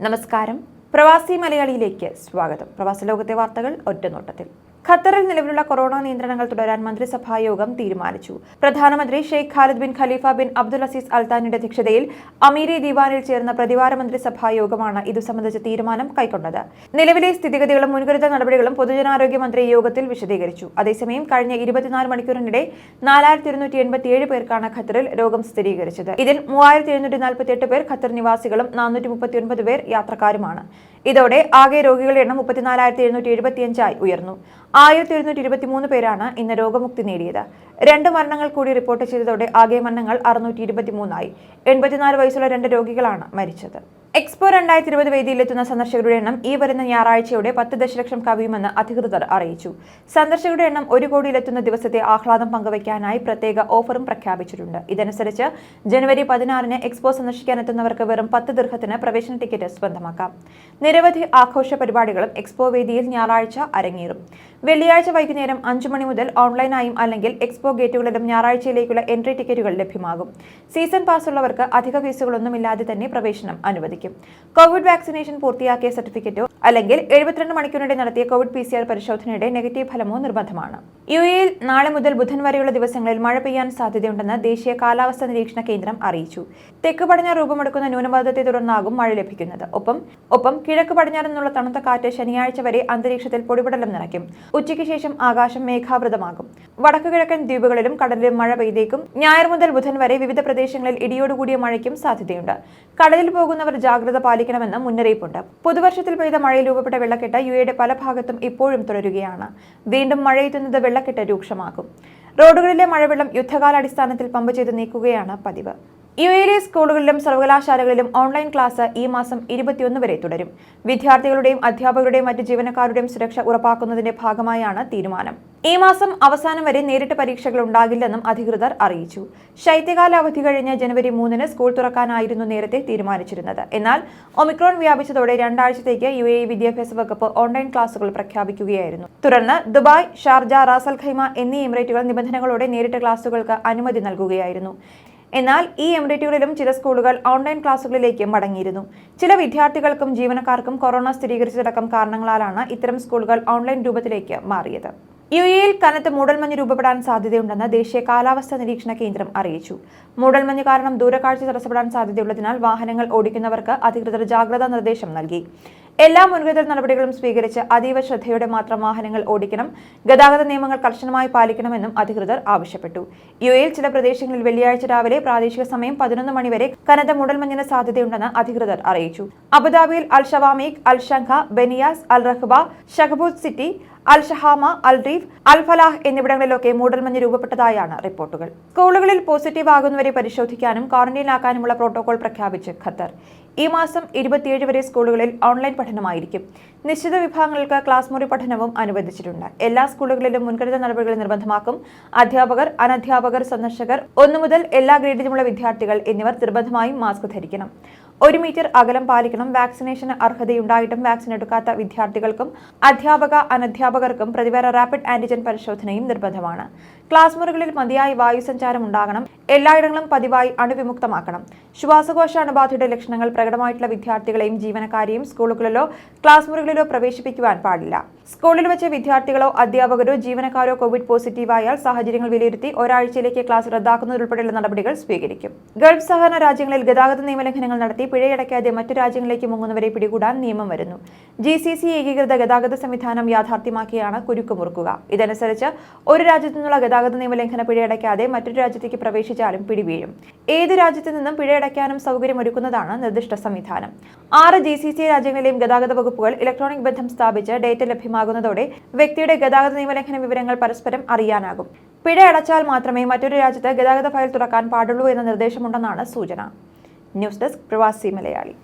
നമസ്കാരം. പ്രവാസി മലയാളിയിലേക്ക് സ്വാഗതം. പ്രവാസി ലോകത്തെ വാർത്തകൾ ഒറ്റനോട്ടത്തിൽ. ഖത്തറിൽ നിലവിലുള്ള കൊറോണ നിയന്ത്രണങ്ങൾ തുടരാൻ മന്ത്രിസഭാ യോഗം തീരുമാനിച്ചു. പ്രധാനമന്ത്രി Sheikh Khalid bin Khalifa bin Abdul Aziz അൽത്താനിയുടെ അധ്യക്ഷതയിൽ അമീരി ദിവാനിൽ ചേർന്ന പ്രതിവാര മന്ത്രിസഭാ യോഗമാണ് ഇതു സംബന്ധിച്ച തീരുമാനം കൈക്കൊണ്ടത്. നിലവിലെ സ്ഥിതിഗതികളും മുൻകരുതൽ നടപടികളും പൊതുജനാരോഗ്യ മന്ത്രി യോഗത്തിൽ വിശദീകരിച്ചു. അതേസമയം കഴിഞ്ഞ ഇരുപത്തിനാല് മണിക്കൂറിനിടെ നാലായിരത്തി ഇരുന്നൂറ്റി എൺപത്തിയേഴ് പേർക്കാണ് ഖത്തറിൽ രോഗം സ്ഥിരീകരിച്ചത്. ഇതിൽ മൂവായിരത്തി എഴുന്നൂറ്റി നാൽപ്പത്തിയെട്ട് പേർ ഖത്തർ നിവാസികളും നാനൂറ്റി മുപ്പത്തിയൊൻപത് പേർ യാത്രക്കാരുമാണ്. ഇതോടെ ആകെ രോഗികളുടെ എണ്ണം മുപ്പത്തിനാലായിരത്തി എഴുന്നൂറ്റി എഴുപത്തിയഞ്ചായി ഉയർന്നു. ആയിരത്തി എഴുന്നൂറ്റി ഇരുപത്തിമൂന്ന് പേരാണ് ഇന്ന് രോഗമുക്തി നേടിയത്. രണ്ട് മരണങ്ങൾ കൂടി റിപ്പോർട്ട് ചെയ്തതോടെ ആകെ മരണങ്ങൾ അറുന്നൂറ്റി ഇരുപത്തിമൂന്നായി. എൺപത്തിനാല് വയസ്സുള്ള രണ്ട് രോഗികളാണ് മരിച്ചത്. എക്സ്പോ രണ്ടായിരത്തി ഇരുപത് വേദിയിലെത്തുന്ന സന്ദർശകരുടെ എണ്ണം ഈ വരുന്ന ഞായറാഴ്ചയോടെ പത്ത് ദശലക്ഷം കവിയുമെന്ന് അധികൃതർ അറിയിച്ചു. സന്ദർശകരുടെ എണ്ണം ഒരു കോടിയിലെത്തുന്ന ദിവസത്തെ ആഹ്ലാദം പങ്കുവയ്ക്കാനായി പ്രത്യേക ഓഫറും പ്രഖ്യാപിച്ചിട്ടുണ്ട്. ഇതനുസരിച്ച് ജനുവരി പതിനാറിന് എക്സ്പോ സന്ദർശിക്കാനെത്തുന്നവർക്ക് വെറും പത്ത് ദീർഘത്തിന് പ്രവേശന ടിക്കറ്റ് സ്വന്തമാക്കാം. നിരവധി ആഘോഷ പരിപാടികളും എക്സ്പോ വേദിയിൽ ഞായറാഴ്ച അരങ്ങേറും. വെള്ളിയാഴ്ച വൈകുന്നേരം അഞ്ചു മണി മുതൽ ഓൺലൈനായും അല്ലെങ്കിൽ എക്സ്പോ ഗേറ്റുകളിലും ഞായറാഴ്ചയിലേക്കുള്ള എൻട്രി ടിക്കറ്റുകൾ ലഭ്യമാകും. സീസൺ പാസ് ഉള്ളവർക്ക് അധിക ഫീസുകളൊന്നുമില്ലാതെ തന്നെ പ്രവേശനം അനുവദിക്കും. കോവിഡ് വാക്സിനേഷൻ പൂർത്തിയാക്കിയ സർട്ടിഫിക്കറ്റോ അല്ലെങ്കിൽ എഴുപത്തിരണ്ട് മണിക്കൂറിനിടെ നടത്തിയ കോവിഡ് പി സി ആർ പരിശോധനയുടെ നെഗറ്റീവ് ഫലമോ നിർബന്ധമാണ്. യു എയിൽ നാളെ മുതൽ ബുധൻ വരെയുള്ള ദിവസങ്ങളിൽ മഴ പെയ്യാൻ സാധ്യതയുണ്ടെന്ന് ദേശീയ കാലാവസ്ഥാ നിരീക്ഷണ കേന്ദ്രം അറിയിച്ചു. തെക്ക് പടിഞ്ഞാറ് രൂപമെടുക്കുന്ന ന്യൂനമർദ്ദത്തെ തുടർന്നാകും മഴ ലഭിക്കുന്നത്. ഒപ്പം ഒപ്പം കിഴക്ക് പടിഞ്ഞാറ് നിന്നുള്ള തണുത്ത കാറ്റ് ശനിയാഴ്ച വരെ അന്തരീക്ഷത്തിൽ പൊടിപടലം നിറയ്ക്കും. ഉച്ചയ്ക്ക് ശേഷം ആകാശം മേഘാവൃതമാകും. വടക്കു കിഴക്കൻ ദ്വീപുകളിലും കടലിലും മഴ പെയ്തേക്കും. ഞായർ മുതൽ ബുധൻ വരെ വിവിധ പ്രദേശങ്ങളിൽ ഇടിയോടുകൂടിയ മഴയ്ക്കും സാധ്യതയുണ്ട്. കടലിൽ പോകുന്നവർ ജാഗ്രത പാലിക്കണമെന്ന് മുന്നറിയിപ്പുണ്ട്. പുതുവർഷത്തിൽ പെയ്ത മഴയിൽ രൂപപ്പെട്ട വെള്ളക്കെട്ട് യു എയുടെ പല ഭാഗത്തും ഇപ്പോഴും തുടരുകയാണ്. വീണ്ടും മഴയെത്തുന്നത് വെള്ളക്കെട്ട് രൂക്ഷമാക്കും. റോഡുകളിലെ മഴവെള്ളം യുദ്ധകാലാടിസ്ഥാനത്തിൽ പമ്പ് ചെയ്ത് നീക്കുകയാണ് പതിവ്. യു എയിലെ സ്കൂളുകളിലും സർവകലാശാലകളിലും ഓൺലൈൻ ക്ലാസ് ഈ മാസം ഇരുപത്തിയൊന്ന് വരെ തുടരും. വിദ്യാർത്ഥികളുടെയും അധ്യാപകരുടെയും മറ്റ് ജീവനക്കാരുടെയും സുരക്ഷ ഉറപ്പാക്കുന്നതിന്റെ ഭാഗമായാണ് തീരുമാനം. ഈ മാസം അവസാനം വരെ നേരിട്ട് പരീക്ഷകൾ ഉണ്ടാകില്ലെന്നും അധികൃതർ അറിയിച്ചു. ശൈത്യകാല അവധി കഴിഞ്ഞ ജനുവരി മൂന്നിന് സ്കൂൾ തുറക്കാനായിരുന്നു നേരത്തെ തീരുമാനിച്ചിരുന്നത്. എന്നാൽ ഒമിക്രോൺ വ്യാപിച്ചതോടെ രണ്ടാഴ്ചത്തേക്ക് യു എ വിദ്യാഭ്യാസ വകുപ്പ് ഓൺലൈൻ ക്ലാസുകൾ പ്രഖ്യാപിക്കുകയായിരുന്നു. തുടർന്ന് ദുബായ് ഷാർജ റാസൽ ഖൈമ എന്നീ എമിറേറ്റുകൾ നിബന്ധനകളോടെ നേരിട്ട് ക്ലാസുകൾക്ക് അനുമതി നൽകുകയായിരുന്നു. എന്നാൽ ഈ എമിറേറ്റുകളിലും ചില സ്കൂളുകൾ ഓൺലൈൻ ക്ലാസുകളിലേക്ക് മടങ്ങിയിരുന്നു. ചില വിദ്യാർത്ഥികൾക്കും ജീവനക്കാർക്കും കൊറോണ സ്ഥിരീകരിച്ചതടക്കം കാരണങ്ങളാലാണ് ഇത്തരം സ്കൂളുകൾ ഓൺലൈൻ രൂപത്തിലേക്ക് മാറിയത്. യു എയിൽ കനത്ത് മൂടൽമഞ്ഞ് രൂപപ്പെടാൻ സാധ്യതയുണ്ടെന്ന് ദേശീയ കാലാവസ്ഥാ നിരീക്ഷണ കേന്ദ്രം അറിയിച്ചു. മൂടൽമഞ്ഞ് കാരണം ദൂരക്കാഴ്ച തടസ്സപ്പെടാൻ സാധ്യതയുള്ളതിനാൽ വാഹനങ്ങൾ ഓടിക്കുന്നവർക്ക് അധികൃതർ ജാഗ്രതാ നിർദ്ദേശം നൽകി. എല്ലാ മുൻകരുതൽ നടപടികളും സ്വീകരിച്ച് അതീവ ശ്രദ്ധയോടെ മാത്രം വാഹനങ്ങൾ ഓടിക്കണം ഗതാഗത നിയമങ്ങൾ കർശനമായി പാലിക്കണമെന്നും അധികൃതർ ആവശ്യപ്പെട്ടു. യു എയിൽ ചില പ്രദേശങ്ങളിൽ വെള്ളിയാഴ്ച രാവിലെ പ്രാദേശിക സമയം പതിനൊന്ന് മണിവരെ കനത്ത മൂടൽമഞ്ഞിന് സാധ്യതയുണ്ടെന്ന് അധികൃതർ അറിയിച്ചു. അബുദാബിയിൽ Al Shawamekh Al Shamkha Baniyas Al Rahba Shakhbout city Al Shahama Al Reef Al Falah എന്നിവിടങ്ങളിലൊക്കെ മൂടൽമഞ്ഞ് രൂപപ്പെട്ടതായാണ് റിപ്പോർട്ടുകൾ. സ്കൂളുകളിൽ പോസിറ്റീവ് ആകുന്നവരെ പരിശോധിക്കാനും ക്വാറന്റൈനിലാക്കാനുമുള്ള പ്രോട്ടോകോൾ പ്രഖ്യാപിച്ച് ഖത്തർ. ഈ മാസം ഇരുപത്തിയേഴ് വരെ സ്കൂളുകളിൽ ഓൺലൈൻ പഠനമായിരിക്കും. നിശ്ചിത വിഭാഗങ്ങൾക്ക് ക്ലാസ് മുറി പഠനവും അനുവദിച്ചിട്ടുണ്ട്. എല്ലാ സ്കൂളുകളിലും മുൻകരുതൽ നടപടികൾ നിർബന്ധമാക്കും. അധ്യാപകർ അനധ്യാപകർ സന്ദർശകർ ഒന്നു മുതൽ എല്ലാ ഗ്രേഡിലുമുള്ള വിദ്യാർത്ഥികൾ എന്നിവർ നിർബന്ധമായും മാസ്ക് ധരിക്കണം. ഒരു മീറ്റർ അകലം പാലിക്കണം. വാക്സിനേഷൻ അർഹതയുണ്ടായിട്ടും വാക്സിൻ എടുക്കാത്ത വിദ്യാർത്ഥികൾക്കും അധ്യാപക അനധ്യാപകർക്കും പ്രതിവാര റാപ്പിഡ് ആന്റിജൻ പരിശോധനയും നിർബന്ധമാണ്. ക്ലാസ് മുറികളിൽ മതിയായ വായുസഞ്ചാരം ഉണ്ടാകണം. എല്ലായിടങ്ങളും പതിവായി അണുവിമുക്തമാക്കണം. ശ്വാസകോശ അണുബാധയുടെ ലക്ഷണങ്ങൾ പ്രകടമായിട്ടുള്ള വിദ്യാർത്ഥികളെയും ജീവനക്കാരെയും സ്കൂളുകളിലോ ക്ലാസ് മുറികളിലോ പ്രവേശിപ്പിക്കുവാൻ പാടില്ല. സ്കൂളിൽ വെച്ച് വിദ്യാർത്ഥികളോ അധ്യാപകരോ ജീവനക്കാരോ കോവിഡ് പോസിറ്റീവായാൽ സാഹചര്യങ്ങൾ വിലയിരുത്തി ഒരാഴ്ചയിലേക്ക് ക്ലാസ് റദ്ദാക്കുന്നതുൾപ്പെടെയുള്ള നടപടികൾ സ്വീകരിക്കും. ഗൾഫ് സഹകരണ രാജ്യങ്ങളിൽ ഗതാഗത നിയമലംഘനങ്ങൾ നടത്തി പിഴയടയ്ക്കാതെ മറ്റു രാജ്യങ്ങളിലേക്ക് മുങ്ങുന്നവരെ പിടികൂടാൻ നിയമം വരുന്നു. ജി സി സി ഏകീകൃത ഗതാഗത സംവിധാനം യാഥാർത്ഥ്യമാക്കിയാണ് കുരുക്ക് മുറുക്കുക. ഇതനുസരിച്ച് ഒരു രാജ്യത്തു നിന്നുള്ള ഗതാഗത നിയമലംഘന പിഴയടയ്ക്കാതെ മറ്റൊരു രാജ്യത്തേക്ക് പ്രവേശിച്ചാലും പിടിവീഴും. ഏത് രാജ്യത്തു നിന്നും പിഴയടയ്ക്കാനും സൗകര്യമൊരുക്കുന്നതാണ് നിർദ്ദിഷ്ട സംവിധാനം. ആറ് ജി സി സി രാജ്യങ്ങളിലെയും ഗതാഗത വകുപ്പുകൾ ഇലക്ട്രോണിക് ബന്ധം സ്ഥാപിച്ച് ഡേറ്റ ലഭ്യമാകുന്നതോടെ വ്യക്തിയുടെ ഗതാഗത നിയമലംഘന വിവരങ്ങൾ പരസ്പരം അറിയാനാകും. പിഴ അടച്ചാൽ മാത്രമേ മറ്റൊരു രാജ്യത്ത് ഗതാഗത ഫയൽ തുറക്കാൻ പാടുള്ളൂ എന്ന നിർദ്ദേശമുണ്ടെന്നാണ് സൂചന. ന്യൂസ് ഡെസ്ക് പ്രവാസി മലയാളി.